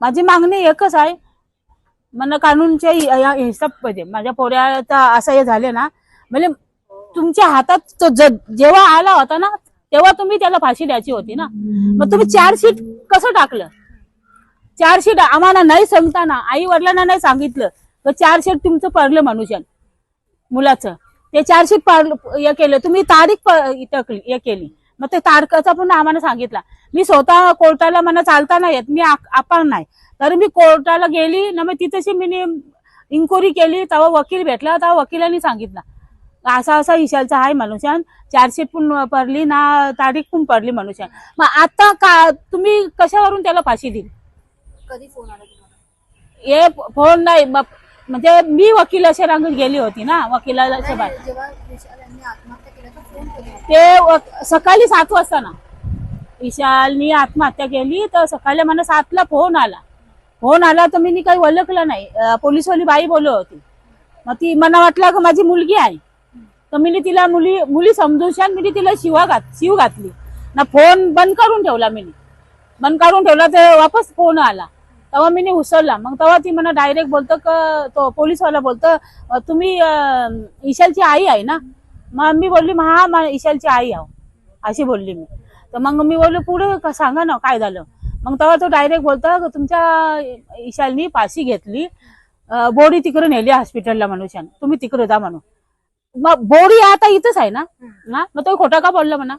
माझी मागणी एकच आहे. मला कानूनच्या या हिसाब पाहिजे माझ्या पोऱ्याचा असं हे झाले ना म्हणजे तुमच्या हातात तो जेव्हा आला होता ना तेव्हा तुम्ही त्याला फाशी द्यायची होती ना. मग तुम्ही चार्जशीट कसं टाकलं? चार्जशीट आम्हाला नाही सांगताना आई वडिलांना नाही सांगितलं. तर चार्जशीट तुमचं पडलं मनुष्यान मुलाचं. ते चार्जशीट पडलं हे केलं. तुम्ही तारीख प- हे केली. मग ते तारखाचा पण आम्हाला सांगितला. मी स्वतः कोर्टाला मला चालता नाही येत मी आपण नाही. तर मी कोर्टाला गेली ना मग तिथेशी मी इन्क्वायरी केली तेव्हा वकील भेटला तेव्हा वकिलांनी सांगितलं. असा असा विशालचा आहे मनुष्यान. चार्जशीट पण पडली ना तारीख पण पडली मनुष्यान. मग आता का तुम्ही कशावरून त्याला फाशी दिली? कधी फोन आला हे फोन नाही मग- म्हणजे मी वकिलाच्या रांगेत गेली होती ना वकिलाच्या बाहेर ते सकाळी सात वाजता ना. विशालनी आत्महत्या केली तर सकाळी मला सातला फोन आला. फोन आला तर मी काही ओळखलं नाही. पोलीसवाली बाई बोलत होती. मग ती मला वाटलं की माझी मुलगी आहे. तर मी तिला मुली मुली समजून शान मी तिला शिवा घात शिव घातली. ना फोन बंद करून ठेवला मी बंद करून ठेवला तर वापस फोन आला. तेव्हा मी उसळला. मग तेव्हा ती मला डायरेक्ट बोलतो का तो पोलीसवाला बोलतो तुम्ही ईशालची आई आहे ना? मग मी बोलली "मग हा मा- ईशालची आई आहो. अशी बोलली मी. तर मग मी बोललो पुढे सांगा ना काय झालं? मग तेव्हा तो डायरेक्ट बोलतो का तुमच्या ईशालनी फाशी घेतली. बोडी तिकडे नेली हॉस्पिटलला मनुष्यान. तुम्ही तिकडे जा म्हणून. मग बोडी आता इथंच आहे ना? ना? मग तो खोटा का बोलला म्हणा?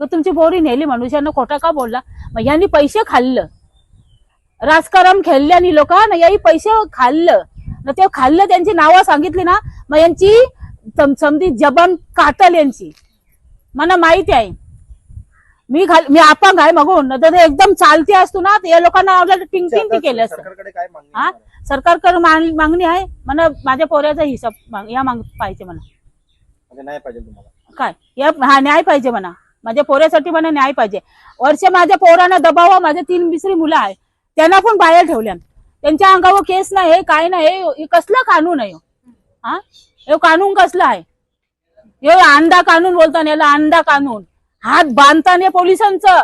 तर तुमची बोडी नेली मनुष्यानं खोटा का बोलला? मग यांनी पैसे खाल्लं. राजकारण खेळल्याने लोक ना याही पैसे खाल्लं. ना ते खाल्लं त्यांची नावं सांगितली ना मग यांची समधी जबान काटल यांची. मला माहिती आहे. मी खाल मी अपंग आहे मगून तर एकदम चालती असतो ना या लोकांना आपल्याला टिंग टिंग केलं असतं. हा? सरकारकडे माग- मागणी आहे. मला माझ्या पोऱ्याचा हिसाब माग- या माग पाहिजे मला. म्हणजे काय? या हा न्याय पाहिजे म्हणा माझ्या पोऱ्यासाठी मला न्याय पाहिजे. वर्ष माझ्या पोरांना दबाव माझ्या तीन बिसरी मुलं आहे. त्यांना पण बाहेर ठेवल्या त्यांच्या अंगावर केस नाही हे काय नाही कसलं कानून आहे? हा? हे कानून कसला आहे? हे अंडा कानून बोलताना याला अंडा कानून हात बांधताना पोलिसांचं.